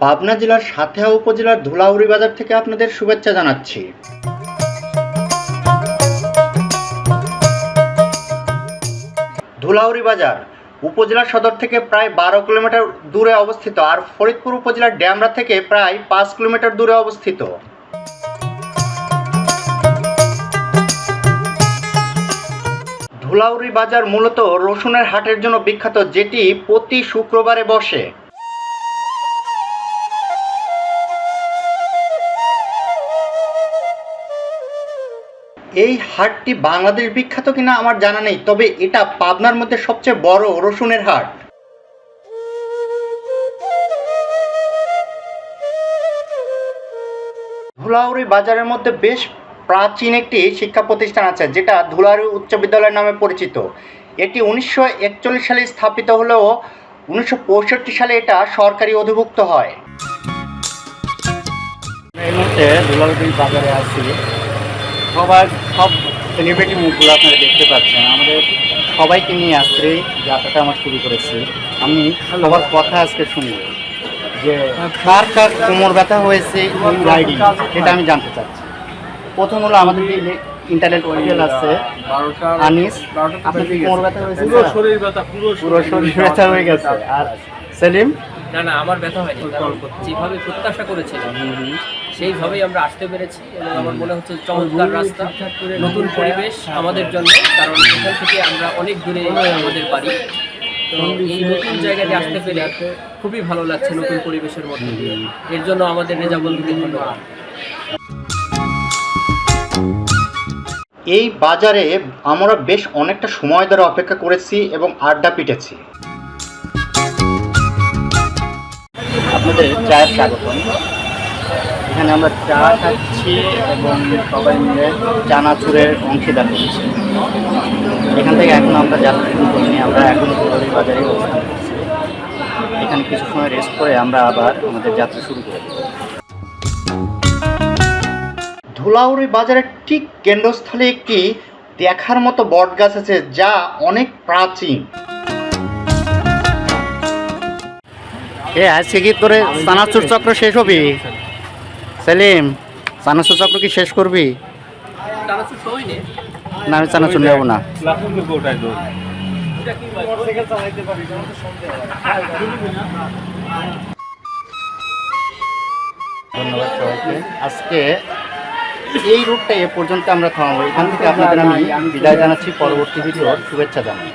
পাবনা জেলার সাথেহা উপজেলার ধুলাউড়ি বাজার থেকে আপনাদের শুভেচ্ছা জানাচ্ছি। ধুলাউড়ি বাজার উপজেলা সদর থেকে প্রায় বারো কিলোমিটার দূরে অবস্থিত আর ফরিদপুর উপজেলার ড্যামরা থেকে প্রায় পাঁচ কিলোমিটার দূরে অবস্থিত। ধুলাউড়ি বাজার মূলত রসুনের হাটের জন্য বিখ্যাত, যেটি প্রতি শুক্রবারে বসে। এই হাটটি বাংলাদেশ বিখ্যাত কিনা আমার জানা নেই, তবে এটা পাবনার মধ্যে সবচেয়ে বড় রসুনের হাট। ধুলাউড়ি বাজারের মধ্যে বেশ প্রাচীন একটি শিক্ষা প্রতিষ্ঠান আছে যেটা ধুলাউড়ি উচ্চ বিদ্যালয় নামে পরিচিত। এটি উনিশশো একচল্লিশ সালে স্থাপিত হলেও উনিশশো পঁয়ষট্টি সালে এটা সরকারি অধিভুক্ত হয়। এই মুহূর্তে ধুলাউড়ি বাজারে আছি সবার সব সেলিব্রিটি মুখগুলো আপনারা দেখতে পাচ্ছেন। আমাদের সবাইকে নিয়ে আজকে যাত্রাটা আমার শুরু করেছি। আমি সবার কথা আজকে শুনব যে কার কার কোমর ব্যথা হয়েছে রাইডিং এটা আমি জানতে চাচ্ছি। প্রথম হলো আমাদের যে ইন্টারনেট হোটেল আছে আনিস আপনার কি কোমর ব্যথা হয়েছে? পুরো শরীর ব্যথা পুরো পুরো শরীর ব্যথা। হয়ে গেছে। আর সেলিম? না না আমার ব্যথা হয়নি। কারণ যেভাবে প্রত্যাশা করেছিলাম সেইভাবেই আমরা আসতে পেরেছি এবং আমার মনে হচ্ছে চমৎকার রাস্তা নতুন পরিবেশ আমাদের জন্য কারণ এখান থেকে আমরা অনেক দূরে আমাদের বাড়ি। তো এই নতুন জায়গাতে আসতে পেরে খুবই ভালো লাগছে নতুন পরিবেশের মধ্যে দিয়ে। এর জন্য আমাদের রেজা বন্ধুকে ধন্যবাদ। এই বাজারে আমরা বেশ অনেকটা সময় ধরে অপেক্ষা করেছি এবং আড্ডা পিটেছি। আপনাদের চায়ের স্বাগতম এখানে আমরা চা খাচ্ছি এবং সবাই মিলে চানাচুরের অংশীদার করছি এখান থেকে এখন আমরা যাত্রা শুরু করিনি আমরা এখন ধুলাউড়ি বাজারে অবস্থান করছি। এখানে কিছু সময় রেস্ট করে আমরা আবার আমাদের যাত্রা শুরু করে দেব। ধুলাউড়ি বাজারের ঠিক কেন্দ্রস্থলে একটি দেখার মতো বট গাছ আছে যা অনেক প্রাচীন। এ আজকে কি তোরে চানাচুর চক্র শেষ হবি? সেলিম চানাচুর চক্র কি শেষ করবি? না, আমি চানাচুর নেব না। আজকে এই রুটটা এ পর্যন্ত আমরা থামাবো। এখান থেকে আপনাদের আমি বিদায় জানাচ্ছি। পরবর্তী ভিডিওর শুভেচ্ছা জানাই।